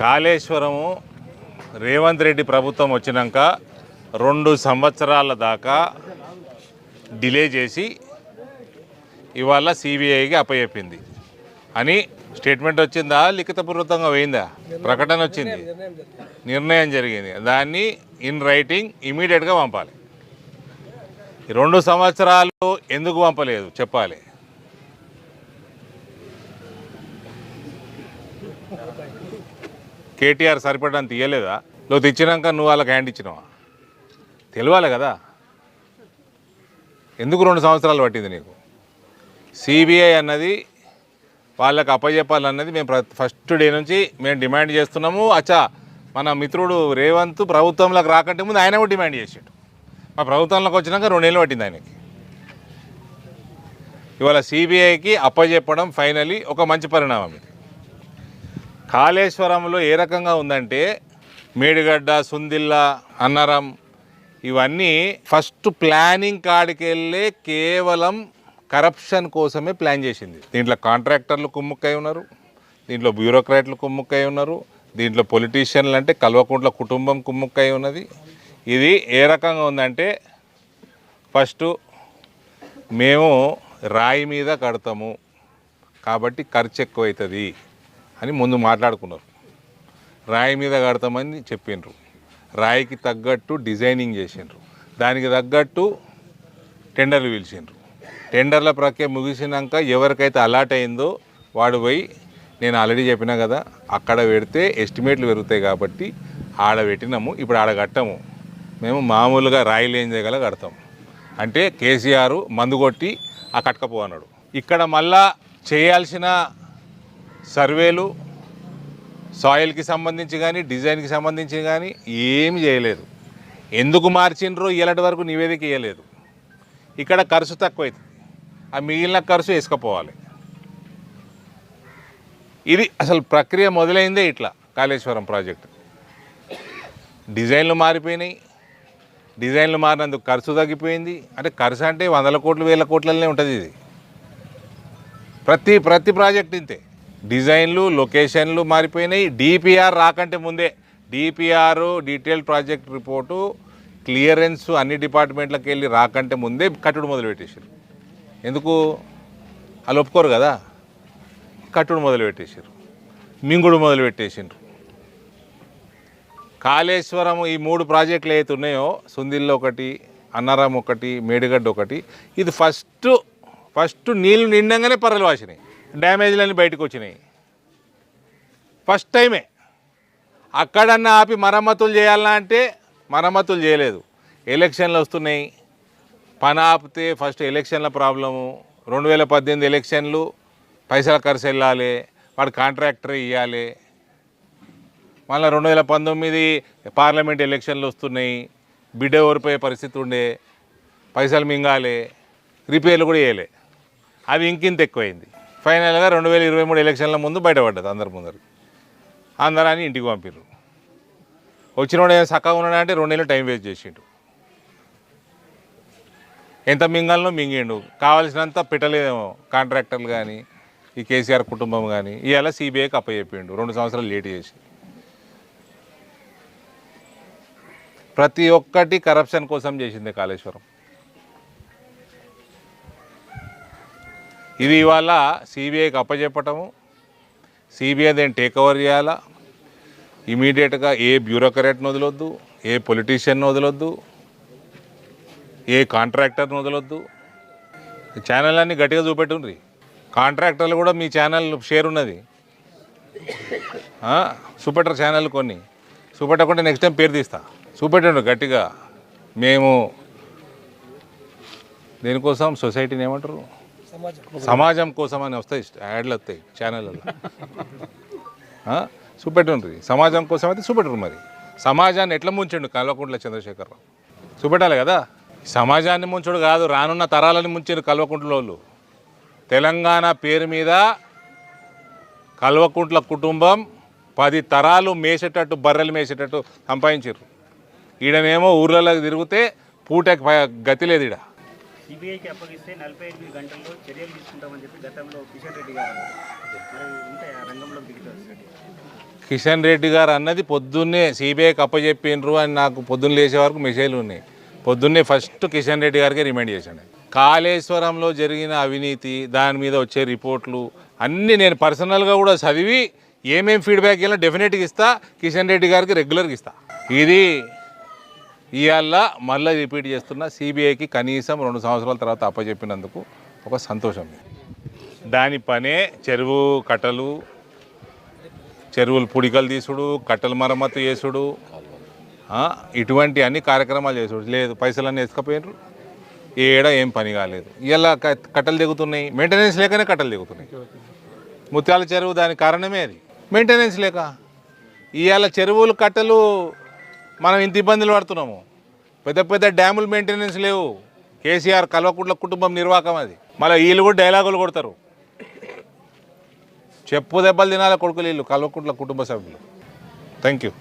కాళేశ్వరము రేవంత్ రెడ్డి ప్రభుత్వం వచ్చినాక రెండు సంవత్సరాల దాకా డిలే చేసి ఇవాళ సిబిఐకి అప్పచెప్పింది. అని స్టేట్మెంట్ వచ్చిందా? లిఖితపూర్వకంగా పోయిందా? ప్రకటన వచ్చింది. నిర్ణయం జరిగింది. దాన్ని ఇన్ రైటింగ్ ఇమీడియట్గా పంపాలి. రెండు సంవత్సరాలు ఎందుకు పంపలేదు? చెప్పాలి. కేటీఆర్ సరిపడని తీయలేదా? నువ్వు తెచ్చినాక నువ్వు వాళ్ళకి హ్యాండ్ ఇచ్చినావా? తెలియాలి కదా. ఎందుకు రెండు సంవత్సరాలు పట్టింది నీకు? సిబిఐ అన్నది వాళ్ళకి అప్పచెప్పాలన్నది మేము ఫస్ట్ డే నుంచి మేము డిమాండ్ చేస్తున్నాము. అచ్చా మన మిత్రుడు రేవంత్ ప్రభుత్వంలోకి రాకంటే ముందు ఆయన కూడా డిమాండ్ చేసిండు. మా ప్రభుత్వంలోకి వచ్చినాక రెండేళ్ళు పట్టింది ఆయనకి. ఇవాళ సిబిఐకి అప్పచెప్పడం ఫైనలీ ఒక మంచి పరిణామం ఇది. కాళేశ్వరంలో ఏ రకంగా ఉందంటే మేడిగడ్డ సుందిల్ల అన్నరం ఇవన్నీ ఫస్ట్ ప్లానింగ్ కాడికి వెళ్ళే కేవలం కరప్షన్ కోసమే ప్లాన్ చేసింది. దీంట్లో కాంట్రాక్టర్లు కుమ్ముక్కై ఉన్నారు దీంట్లో బ్యూరోక్రాట్లు కుమ్ముక్కై ఉన్నారు దీంట్లో పొలిటీషియన్లు అంటే కల్వకుంట్ల కుటుంబం కుమ్ముక్కై ఉన్నది. ఇది ఏ రకంగా ఉందంటే ఫస్ట్ మేము రాయి మీద కడతాము కాబట్టి ఖర్చు ఎక్కువ అవుతుంది అని ముందు మాట్లాడుకున్నారు. రాయి మీద కడతామని చెప్పిండ్రు రాయికి తగ్గట్టు డిజైనింగ్ చేసిండ్రు దానికి తగ్గట్టు టెండర్లు పిలిచిండ్రు టెండర్ల ప్రక్రియ ముగిసినాక ఎవరికైతే అలాట్ అయిందో వాడు పోయి నేను ఆల్రెడీ చెప్పినా కదా అక్కడ పెడితే ఎస్టిమేట్లు పెరుగుతాయి కాబట్టి ఆడ పెట్టినాము ఇప్పుడు ఆడ కట్టము. మేము మామూలుగా రాయి ఏం చేయగల కడతాం. అంటే కేసీఆర్ మందు కొట్టి ఆ కట్టకపో అన్నాడు. ఇక్కడ మళ్ళా చేయాల్సిన సర్వేలు సాయిల్కి సంబంధించి కానీ డిజైన్కి సంబంధించి కానీ ఏమి చేయలేదు. ఎందుకు మార్చిండ్రో ఇలాంటి వరకు నివేదిక ఇవ్వలేదు ఇక్కడ ఖర్చు తక్కువైతుంది ఆ మిగిలిన ఖర్చు వేసుకపోవాలి. ఇది అసలు ప్రక్రియ మొదలైందే ఇట్లా కాళేశ్వరం ప్రాజెక్టు. డిజైన్లు మారిపోయినాయి. డిజైన్లు మారినందుకు ఖర్చు తగ్గిపోయింది. అంటే ఖర్చు అంటే వందల కోట్లు వేల కోట్లనే ఉంటుంది ఇది. ప్రతి ప్రతి ప్రాజెక్ట్ ఇంతే. డిజైన్లు లొకేషన్లు మారిపోయినాయి. డిపిఆర్ రాకంటే ముందే DPR detail project report clearance అన్ని డిపార్ట్మెంట్లకు వెళ్ళి రాకంటే ముందే కట్టుడు మొదలుపెట్టేసారు ఎందుకు? వాళ్ళు ఒప్పుకోరు కదా. కట్టుడు మొదలుపెట్టేసారు మింగుడు మొదలుపెట్టేసిండ్రు. కాళేశ్వరం ఈ మూడు ప్రాజెక్టులు ఏవైతే ఉన్నాయో సుందిల్లో ఒకటి అన్నారం ఒకటి మేడిగడ్డ ఒకటి ఇది ఫస్ట్ ఫస్ట్ నీళ్ళు నిండంగానే పర్రలు వాసినాయి. డ్యామేజ్లన్నీ బయటకు వచ్చినాయి ఫస్ట్ టైమే అక్కడన్నా ఆపి మరమ్మతులు చేయాలన్నా అంటే మరమ్మతులు చేయలేదు. ఎలక్షన్లు వస్తున్నాయి. పని ఆపితే ఫస్ట్ ఎలక్షన్ల ప్రాబ్లము. రెండు వేల పద్దెనిమిది ఎలక్షన్లు పైసల ఖర్చు వెళ్ళాలి. వాడు కాంట్రాక్టర్ ఇవ్వాలి మళ్ళీ రెండు వేల పంతొమ్మిది పార్లమెంట్ ఎలక్షన్లు వస్తున్నాయి. బిడ్డ ఓడిపోయే పరిస్థితి ఉండే. పైసలు మింగాలి. రిపేర్లు కూడా వేయలే అవి ఇంకింత ఎక్కువైంది. ఫైనల్గా రెండు వేల ఇరవై మూడు ఎలక్షన్ల ముందు బయటపడ్డది అందరి ముందరు అని ఇంటికి పంపిర్రు. వచ్చినోడు ఏం చక్కగా ఉన్నాడంటే రెండు నెలలు టైం వేస్ట్ చేసిండు. ఎంత మింగాలనో మింగిండు. కావాల్సినంత పెట్టలేదేమో కాంట్రాక్టర్లు కానీ ఈ కేసీఆర్ కుటుంబం కానీ ఇవాళ సిబిఐకి అప్పచెప్పిండు. రెండు సంవత్సరాలు లేట్ చేసి ప్రతి ఒక్కటి కరప్షన్ కోసం చేసింది కాళేశ్వరం. ఇది ఇవాళ సిబిఐకి అప్పచెప్పటము సిబిఐ దాన్ని టేక్ ఓవర్ చేయాలా? ఇమీడియట్గా ఏ బ్యూరోక్రాట్ను వదలొద్దు? ఏ పొలిటీషియన్ వదలొద్దు? ఏ కాంట్రాక్టర్ని వదలొద్దు? ఈ ఛానల్ అన్ని గట్టిగా చూపెట్టుండ్రి. కాంట్రాక్టర్లు కూడా మీ ఛానల్ షేర్ ఉన్నది. ఆ, చూపెట్టరు ఛానల్ కొన్ని. చూపెట్టకుండా నెక్స్ట్ టైం పేరు తీస్తా. చూపెట్టండి గట్టిగా. మేము దేనికోసం? సొసైటీని ఏమంటారు? సమాజం. కోసం అని వస్తాయి యాడ్లు వస్తాయి ఛానళ్ళలో చూపెట్టుండ్రి సమాజం కోసం అయితే చూపెట్టరు మరి. సమాజాన్ని ఎట్లా ముంచండు కల్వకుంట్ల చంద్రశేఖరరావు? చూపెట్టాలి కదా? సమాజాన్ని ముంచుడు కాదు రానున్న తరాలని ముంచారు కల్వకుంట్ల వాళ్ళు. తెలంగాణ పేరు మీద కల్వకుంట్ల కుటుంబం పది తరాలు మేసేటట్టు బర్రెలు మేసేటట్టు సంపాదించారు ఈడనేమో ఊర్లలోకి తిరిగితే పూటకి గతి లేదు ఈడ. సిబిఐకి అప్పగిస్తే నలభై ఎనిమిది గంటల్లో చర్యలు తీసుకుంటామని చెప్పి గతంలో కిషన్ రెడ్డి గారు మరి రంగంలో దిగుతారు కిషన్ రెడ్డి గారు అన్నది పొద్దున్నే సిబిఐకి అప్పచెప్పిండ్రు అని నాకు పొద్దున్న లేచే వరకు మెసేజ్లు ఉన్నాయి. పొద్దున్నే ఫస్ట్ కిషన్ రెడ్డి గారికి రిమైండ్ చేశాను. కాళేశ్వరంలో జరిగిన అవినీతి దాని మీద వచ్చే రిపోర్ట్లు అన్నీ నేను పర్సనల్గా కూడా చదివి ఏమేమి ఫీడ్బ్యాక్ ఇవ్వాలో డెఫినెట్గా ఇస్తా కిషన్ రెడ్డి గారికి రెగ్యులర్గా ఇస్తా. ఇది ఇవాళ మళ్ళీ రిపీట్ చేస్తున్న సిబిఐకి కనీసం రెండు సంవత్సరాల తర్వాత అప్పచెప్పినందుకు ఒక సంతోషం. దాని పనే చెరువు కట్టలు చెరువులు పుడికలు తీసుడు కట్టెల మరమ్మతు చేసుడు ఇటువంటి అన్ని కార్యక్రమాలు చేసుడు. లేదు పైసలన్నీ ఎసుకపోయినారు ఏడ ఏం పని కాలేదు. ఇలా కట్టలు దిగుతున్నాయి మెయింటెనెన్స్ లేకనే కట్టలు దిగుతున్నాయి ముత్యాల చెరువు దానికి కారణమే అది. మెయింటెనెన్స్ లేక. ఇవాళ చెరువులు కట్టలు మనం ఇంత ఇబ్బందులు పడుతున్నాము. పెద్ద పెద్ద డ్యాములు మెయింటెనెన్స్ లేవు. కేసీఆర్ కల్వకుంట్ల కుటుంబం నిర్వాహకం అది. మళ్ళీ వీళ్ళు కూడా డైలాగులు కొడతారు. చెప్పు దెబ్బలు తినాలి కొడుకులు వీళ్ళు కల్వకుంట్ల కుటుంబ సభ్యులు. Thank you